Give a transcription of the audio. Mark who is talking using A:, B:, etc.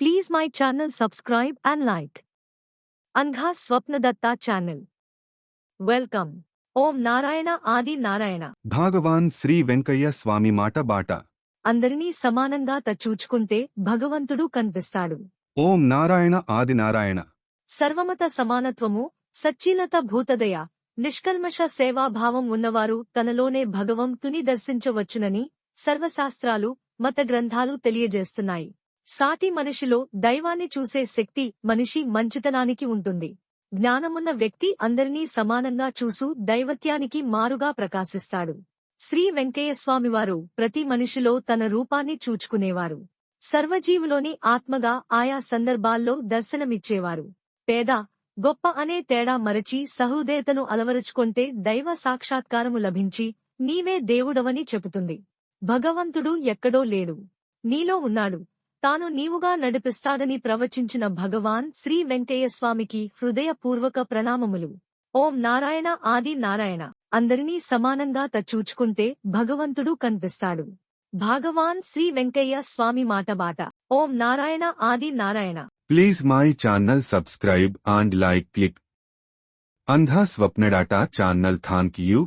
A: Please my channel subscribe and like. Angha Swapnadatta channel. Welcome. ఓం నారాయణ ఆది నారాయణ
B: భాగవాన్ శ్రీ వెంకయ్య స్వామి మాట బాట
A: అందరినీ సమానంగా తచ్చూచుకుంటే భగవంతుడు కనిపిస్తాడు
B: ఓం నారాయణ ఆది నారాయణ
A: సర్వమత సమానత్వము సచ్చీలత భూతదయ నిష్కల్మష సేవాభావం ఉన్నవారు తనలోనే భగవంతుని దర్శించవచ్చునని సర్వశాస్త్రాలు మత గ్రంథాలు తెలియజేస్తున్నాయి సాటి మనిషిలో దైవాన్ని చూసే శక్తి మనిషి మంచితనానికి ఉంటుంది. జ్ఞానమున్న వ్యక్తి అందరినీ సమానంగా చూసు దైవత్యానికి మారుగా ప్రకాశిస్తాడు. శ్రీ వెంకయ్యస్వామివారు ప్రతి మనిషిలో తన రూపాన్ని చూచుకునేవారు. సర్వజీవులోని ఆత్మగా ఆయా సందర్భాల్లో దర్శనమిచ్చేవారు. పేద గొప్ప అనే తేడా మరచి సహృదయతను అలవరుచుకొంటే దైవ సాక్షాత్కారము లభించి నీవే దేవుడవని చెబుతుంది. భగవంతుడు ఎక్కడో లేడు. నీలో ఉన్నాడు. తాను నీవుగా నడిపిస్తాడని ప్రవచించిన భగవాన్ శ్రీ వెంకయ్యస్వామికి హృదయపూర్వక ప్రణామములు. ఓం నారాయణ ఆది నారాయణ. అందరినీ సమానంగా తచ్చూచుకుంటే భగవంతుడు కనిపిస్తాడు. భాగవాన్ శ్రీ వెంకయ్య స్వామి మాట బాట. Om Narayana Adi Narayana.
B: Please my channel subscribe and like click అంధా స్వప్నడాటా ఛానల్ థాంక్ యూ